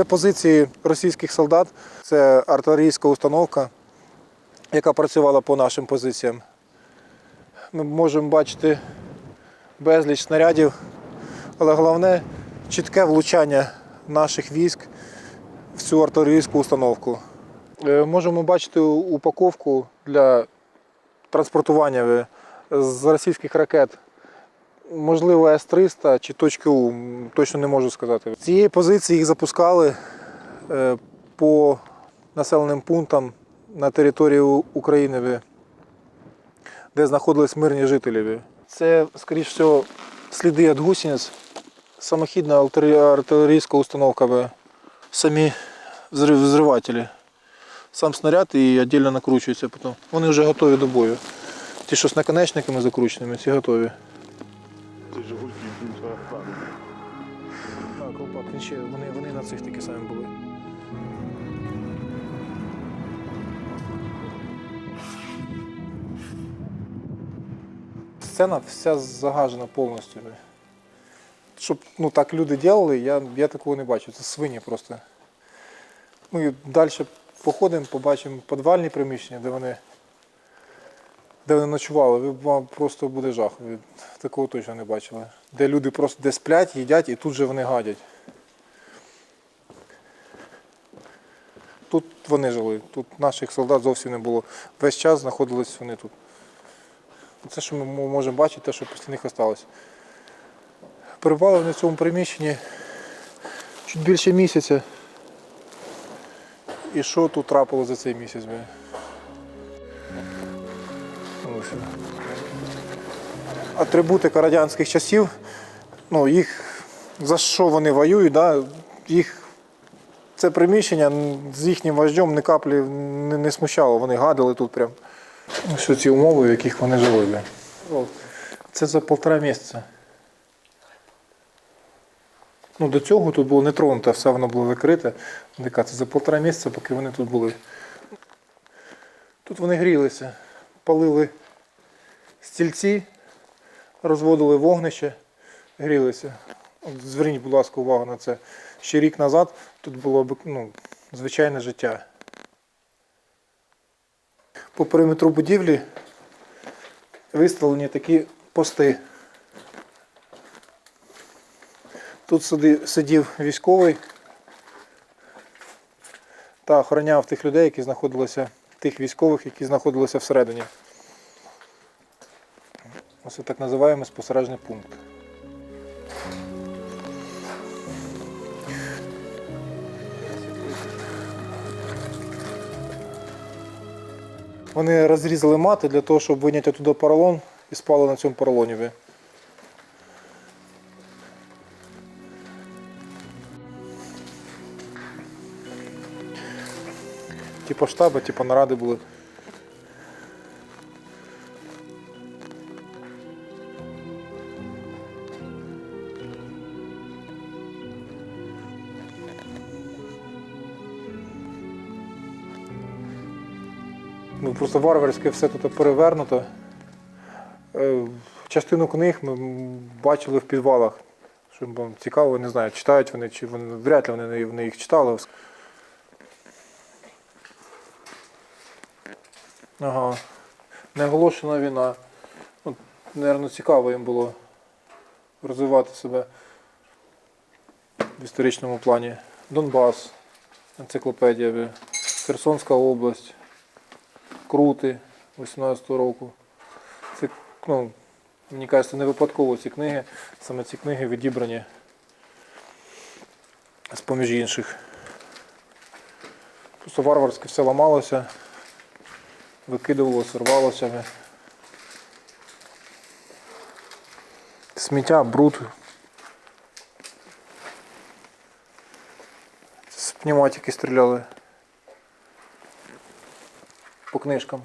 Це позиції російських солдат, це артилерійська установка, яка працювала по нашим позиціям. Ми можемо бачити безліч снарядів, але головне чітке влучання наших військ в цю артилерійську установку. Е, Можемо бачити упаковку для транспортування з російських ракет. Можливо, С-300 чи точки У, точно не можу сказати. З цієї позиції їх запускали е, по населеним пунктам на території України, де знаходились мирні жителі. Це, скоріш всього, сліди від гусениць, самохідна артилерійська установка, самі взрив- взривателі. Сам снаряд і віддільно накручується потім. Вони вже готові до бою. Ті, що з наконечниками закрученими, ці готові. Так, ще, вони, вони на цих такі самі були. Сцена вся загажена повністю. Щоб ну, так люди робили, я, я такого не бачу. Це свині просто. Ми далі походимо, побачимо підвальні приміщення, де вони, де вони ночували. Ви вам просто буде жах. Ви такого точно не бачили. Де люди просто де сплять, їдять і тут же вони гадять. Тут вони жили, тут наших солдат зовсім не було. Весь час знаходились вони тут. Це, що ми можемо бачити, те, що після них осталось. Перебували вони в цьому приміщенні чуть більше місяця. І що тут трапило за цей місяць? Ось. Атрибутика радянських часів, ну, їх за що вони воюють, да, їх це приміщення з їхнім вождем ні каплі не, не смущало. Вони гадили тут прям. Ось ці умови, в яких вони жили. бля. Це за півтора місяця. Ну, до цього тут було не тронуто, все воно було закрите. Це за півтора місяця, поки вони тут були. Тут вони грілися, палили стільці, розводили вогнище, грілися. Зверніть, будь ласка, увагу на це. Ще рік назад тут було ну, звичайне життя. По периметру будівлі виставлені такі пости. Тут сидів військовий та охороняв тих людей, які знаходилися, тих військових, які знаходилися всередині. Ось так називаємо спостережний пункт. Вони розрізали мати для того, щоб виняти туди поролон і спали на цьому поролоні. Типа штаби, типа наради були. Ну, просто варварське все тут перевернуто. Е, Частину книг ми бачили в підвалах. Що вам цікаво, не знаю, читають вони чи вони вряд ли вони, вони їх читали. Ага. Неоголошена війна. Ну, Наверно, цікаво їм було розвивати себе в історичному плані. Донбас, енциклопедія, Херсонська область. Крути 18-го року. Це, ну, мені кажеться, не випадково ці книги. Саме ці книги відібрані з поміж інших. Просто варварське все ламалося, викидувалося, рвалося. Сміття, бруд. З пневматики стріляли по книжкам.